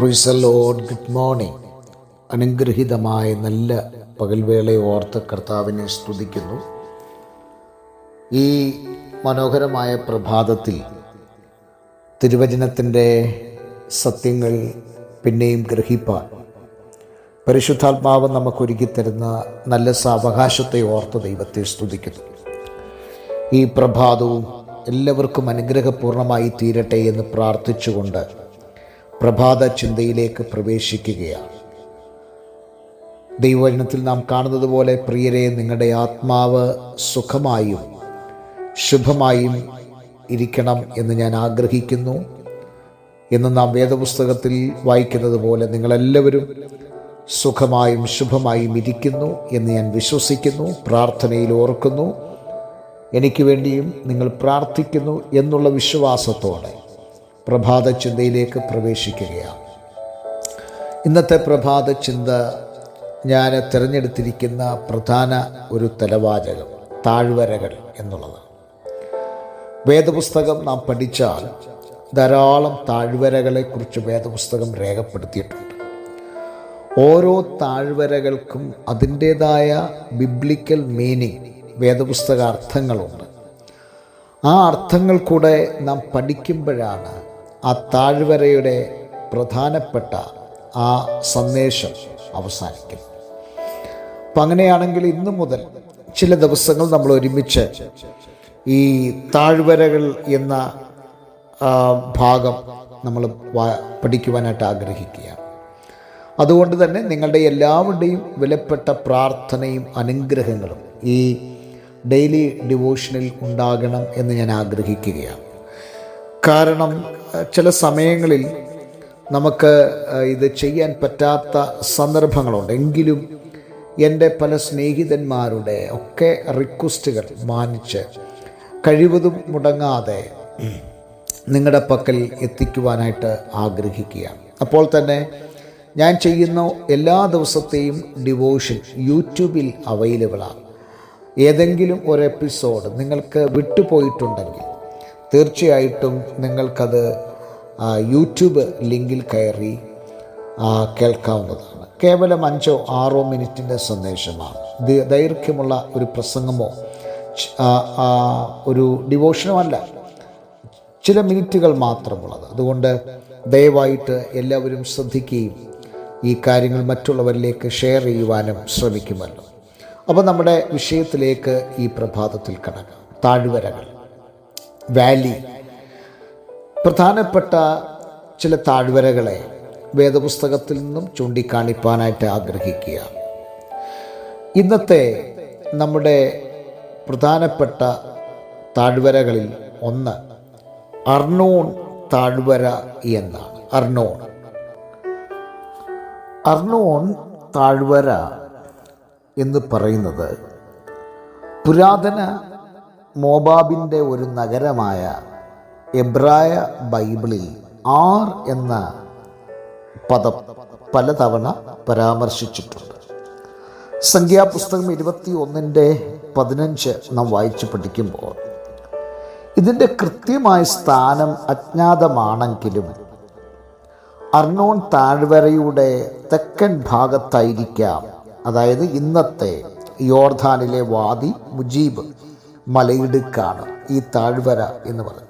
പ്രിസ load good morning അനുഗ്രഹീതമായ നല്ല പകൽവേളയെ ഓർത്ത് കർത്താവിനെ സ്തുതിക്കുന്നു. ഈ മനോഹരമായ പ്രഭാതത്തിൽ തിരുവചനത്തിന്റെ സത്യങ്ങൾ പിന്നെയും ഗ്രഹിപ്പാൻ പരിശുദ്ധാത്മാവ് നമുക്കൊരുക്കി തരുന്ന നല്ല സാവകാശത്തെ ഓർത്ത് ദൈവത്തെ സ്തുതിക്കുന്നു. ഈ പ്രഭാതവും എല്ലാവർക്കും അനുഗ്രഹപൂർണമായി തീരട്ടെ എന്ന് പ്രാർത്ഥിച്ചുകൊണ്ട് പ്രഭാത ചിന്തയിലേക്ക് പ്രവേശിക്കുകയാണ്. ദൈവവചനത്തിൽ നാം കാണുന്നത് പോലെ പ്രിയരെ നിങ്ങളുടെ ആത്മാവ് സുഖമായും ശുഭമായും ഇരിക്കണം എന്ന് ഞാൻ ആഗ്രഹിക്കുന്നു എന്ന് നാം വേദപുസ്തകത്തിൽ വായിക്കുന്നത് പോലെ നിങ്ങളെല്ലാവരും സുഖമായും ശുഭമായും ഇരിക്കുന്നു എന്ന് ഞാൻ വിശ്വസിക്കുന്നു പ്രാർത്ഥനയിൽ ഓർക്കുന്നു. എനിക്ക് വേണ്ടിയും നിങ്ങൾ പ്രാർത്ഥിക്കുന്നു എന്നുള്ള വിശ്വാസത്തോടെ പ്രഭാത ചിന്തയിലേക്ക് പ്രവേശിക്കുകയാണ്. ഇന്നത്തെ പ്രഭാത ചിന്ത ഞാൻ തിരഞ്ഞെടുത്തിരിക്കുന്ന പ്രധാന ഒരു തലവാചകം താഴ്വരകൾ എന്നുള്ളത്. വേദപുസ്തകം നാം പഠിച്ചാൽ ധാരാളം താഴ്വരകളെക്കുറിച്ച് വേദപുസ്തകം രേഖപ്പെടുത്തിയിട്ടുണ്ട്. ഓരോ താഴ്വരകൾക്കും അതിന്റേതായ ബിബ്ലിക്കൽ മീനിങ് വേദപുസ്തക അർത്ഥങ്ങളുണ്ട് ആ അർത്ഥങ്ങൾ കൂടെ നാം പഠിക്കുമ്പോഴാണ് ആ താഴ്വരയുടെ പ്രധാനപ്പെട്ട ആ സന്ദേശം അവസാനിക്കും. അപ്പം അങ്ങനെയാണെങ്കിൽ ഇന്നു മുതൽ ചില ദിവസങ്ങൾ നമ്മൾ ഒരുമിച്ച് ഈ താഴ്വരകൾ എന്ന ഭാഗം നമ്മൾ പഠിക്കുവാനായിട്ട് ആഗ്രഹിക്കുകയാണ്. അതുകൊണ്ട് തന്നെ നിങ്ങളുടെ എല്ലാവരുടെയും വിലപ്പെട്ട പ്രാർത്ഥനയും അനുഗ്രഹങ്ങളും ഈ ഡെയിലി ഡിവോഷനിൽ ഉണ്ടാകണം എന്ന് ഞാൻ ആഗ്രഹിക്കുകയാണ്. കാരണം ചില സമയങ്ങളിൽ നമുക്ക് ഇത് ചെയ്യാൻ പറ്റാത്ത സന്ദർഭങ്ങളുണ്ട്. എങ്കിലും എന്റെ പല സ്നേഹിതന്മാരുടെ ഒക്കെ റിക്വസ്റ്റുകൾ മാനിച്ച് കഴിവതും മുടങ്ങാതെ നിങ്ങളുടെ പക്കൽ എത്തിക്കുവാനായിട്ട് ആഗ്രഹിക്കുകയാണ്. അപ്പോൾ തന്നെ ഞാൻ ചെയ്യുന്ന എല്ലാ ദിവസത്തെയും ഡിവോഷൻ യൂട്യൂബിൽ അവൈലബിളാണ് ഏതെങ്കിലും ഒരു എപ്പിസോഡ് നിങ്ങൾക്ക് വിട്ടുപോയിട്ടുണ്ടെങ്കിൽ തീർച്ചയായിട്ടും നിങ്ങൾക്കത് യൂട്യൂബ് ലിങ്കിൽ കയറി കേൾക്കാവുന്നതാണ്. കേവലം അഞ്ചോ ആറോ മിനിറ്റിന്റെ സന്ദേശമാണ്. ദൈർഘ്യമുള്ള ഒരു പ്രസംഗമോ ഒരു ഡിവോഷനോ അല്ല. ചില മിനിറ്റുകൾ മാത്രമുള്ളത്. അതുകൊണ്ട് ദയവായിട്ട് എല്ലാവരും ശ്രദ്ധിക്കുകയും ഈ കാര്യങ്ങൾ മറ്റുള്ളവരിലേക്ക് ഷെയർ ചെയ്യുവാനും ശ്രമിക്കുമല്ലോ. അപ്പോൾ നമ്മുടെ വിഷയത്തിലേക്ക് ഈ പ്രഭാതത്തിൽ കടക്കാം. താഴ്വരകൾ. വാലി. പ്രധാനപ്പെട്ട ചില താഴ്വരകളെ വേദപുസ്തകത്തിൽ നിന്നും ചൂണ്ടിക്കാണിപ്പാനായിട്ട് ആഗ്രഹിക്കുക. ഇന്നത്തെ നമ്മുടെ പ്രധാനപ്പെട്ട താഴ്വരകളിൽ ഒന്ന് അർണോൺ താഴ്വര എന്നാണ്. അർണോൺ. അർണോൺ താഴ്വര എന്ന് പറയുന്നത് പുരാതന മോബാബിന്റെ ഒരു നഗരമായ എബ്രായ ബൈബിളിൽ ആർ എന്ന പദം പലതവണ പരാമർശിച്ചിട്ടുണ്ട്. സംഖ്യാപുസ്തകം ഇരുപത്തി ഒന്നിന്റെ പതിനഞ്ച് നാം വായിച്ചു പഠിക്കുമ്പോൾ ഇതിന്റെ കൃത്യമായ സ്ഥാനം അജ്ഞാതമാണെങ്കിലും അർണോൺ താഴ്വരയുടെ തെക്കൻ ഭാഗത്തായിരിക്കാം. അതായത് ഇന്നത്തെ യോർധാനിലെ വാദി മുജീബ് മലയിടുക്കാണ് ഈ താഴ്വര എന്ന് പറയുന്നത്.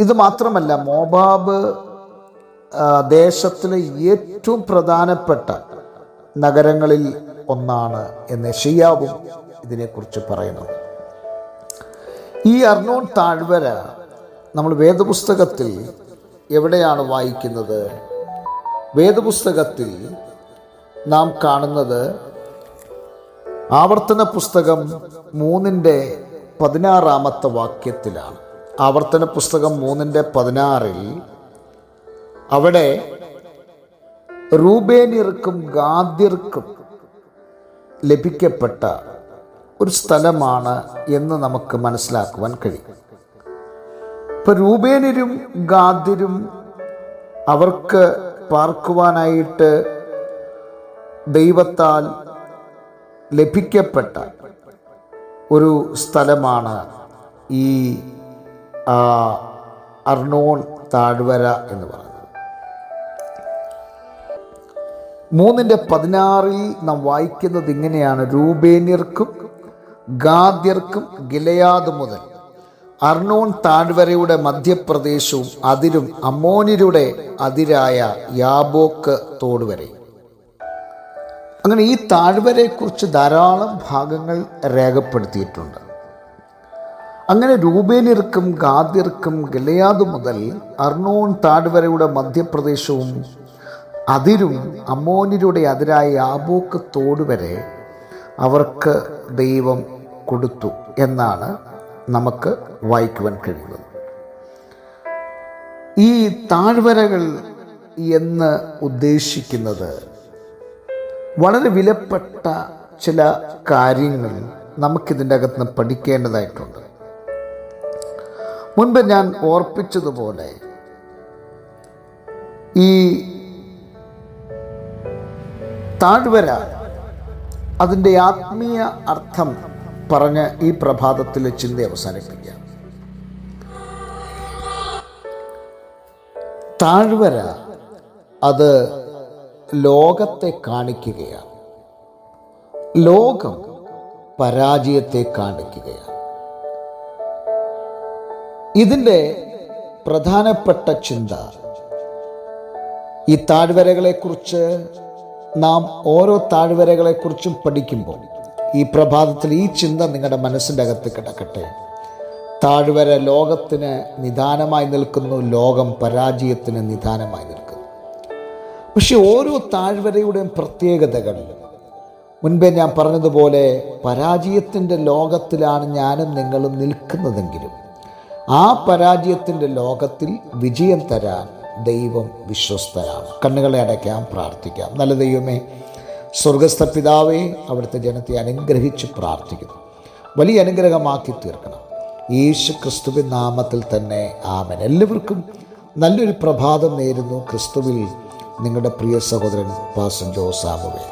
ഇത് മാത്രമല്ല മോബാബ് ദേശത്തിലെ ഏറ്റവും പ്രധാനപ്പെട്ട നഗരങ്ങളിൽ ഒന്നാണ് എന്ന് ഷിയാവും ഇതിനെക്കുറിച്ച് പറയുന്നു ഈ അർണോൺ താഴ്വര നമ്മൾ വേദപുസ്തകത്തിൽ എവിടെയാണ് വായിക്കുന്നത്? വേദപുസ്തകത്തിൽ നാം കാണുന്നത് ആവർത്തന പുസ്തകം മൂന്നിന്റെ പതിനാറാമത്തെ വാക്യത്തിലാണ്. ആവർത്തന പുസ്തകം മൂന്നിന്റെ പതിനാറിൽ അവിടെ റൂബേനിയർക്കും ഗാദ്യർക്കും ലഭിക്കപ്പെട്ട ഒരു സ്ഥലമാണ് എന്ന് നമുക്ക് മനസ്സിലാക്കുവാൻ കഴിയും. ഇപ്പൊ രൂപേനരും ഗാദ്യരും അവർക്ക് പാർക്കുവാനായിട്ട് ദൈവത്താൽ ലഭിക്കപ്പെട്ട ഒരു സ്ഥലമാണ് ഈ അർണോൺ താഴ്വര എന്ന് പറയുന്നത്. മൂന്നിന്റെ പതിനാറിൽ നാം വായിക്കുന്നത് ഇങ്ങനെയാണ്. രൂപേന്യർക്കും ഗാദ്യർക്കും ഗിലയാദ് മുതൽ അർണോൺ താഴ്വരയുടെ മധ്യപ്രദേശവും അതിരും അമോനിരുടെ അതിരായ യാബോക്ക് തോടുവരെ അങ്ങനെ ഈ താഴ്വരയെക്കുറിച്ച് ധാരാളം ഭാഗങ്ങൾ രേഖപ്പെടുത്തിയിട്ടുണ്ട്. അങ്ങനെ രൂപേനിർക്കും ഗാദിർക്കും ഗലയാദ് മുതൽ അർണോൺ താഴ്വരയുടെ മധ്യപ്രദേശവും അതിരും അമോനിരുടെ അതിരായ യാബോക്ക് തോട് വരെ അവർക്ക് ദൈവം കൊടുത്തു എന്നാണ് നമുക്ക് വായിക്കുവാൻ കഴിയുന്നത്. ഈ താഴ്വരകൾ എന്ന് ഉദ്ദേശിക്കുന്നത് വളരെ വിലപ്പെട്ട ചില കാര്യങ്ങൾ നമുക്കിതിന്റെ അകത്ത് നിന്ന് പഠിക്കേണ്ടതായിട്ടുണ്ട്. മുൻപ് ഞാൻ ഓർപ്പിച്ചതുപോലെ ഈ താഴ്വര അതിന്റെ ആത്മീയ അർത്ഥം പറഞ്ഞ് ഈ പ്രഭാതത്തിലെ ചിന്ത അവസാനിപ്പിക്കാം താഴ്വര അത് ലോകത്തെ കാണിക്കുകയാണ്. ലോകം പരാജയത്തെ കാണിക്കുകയാണ്. ഇതിന്റെ പ്രധാനപ്പെട്ട ചിന്ത ഈ താഴ്വരകളെക്കുറിച്ച് നാം ഓരോ താഴ്വരകളെക്കുറിച്ചും പഠിക്കുമ്പോൾ ഈ പ്രഭാതത്തിൽ ഈ ചിന്ത നിങ്ങളുടെ മനസ്സിന്റെ അകത്ത് കിടക്കട്ടെ. താഴ്വര ലോകത്തിന് നിദാനമായി നിൽക്കുന്നു ലോകം പരാജയത്തിന് നിദാനമായി നിൽക്കുന്നു. പക്ഷെ ഓരോ താഴ്വരയുടെയും പ്രത്യേകതകൾ. മുൻപേ ഞാൻ പറഞ്ഞതുപോലെ പരാജയത്തിന്റെ ലോകത്തിലാണ് ഞാനും നിങ്ങളും നിൽക്കുന്നതെങ്കിലും ആ പരാജയത്തിന്റെ ലോകത്തിൽ വിജയം തരാൻ ദൈവം വിശ്വസ്തരാണ്. കണ്ണുകളെ അടയ്ക്കാം പ്രാർത്ഥിക്കാം. നല്ല ദൈവമേ സ്വർഗസ്ഥ പിതാവേ അവിടുത്തെ ജനത്തെ അനുഗ്രഹിച്ച് പ്രാർത്ഥിക്കുന്നു. വലിയ അനുഗ്രഹമാക്കി തീർക്കണം. യേശു ക്രിസ്തുവിൻ നാമത്തിൽ തന്നെ ആമൻ. എല്ലാവർക്കും നല്ലൊരു പ്രഭാതം നേരുന്നു. ക്രിസ്തുവിൽ നിങ്ങളുടെ പ്രിയ സഹോദരൻ പാസൻ ജോസാമുവേ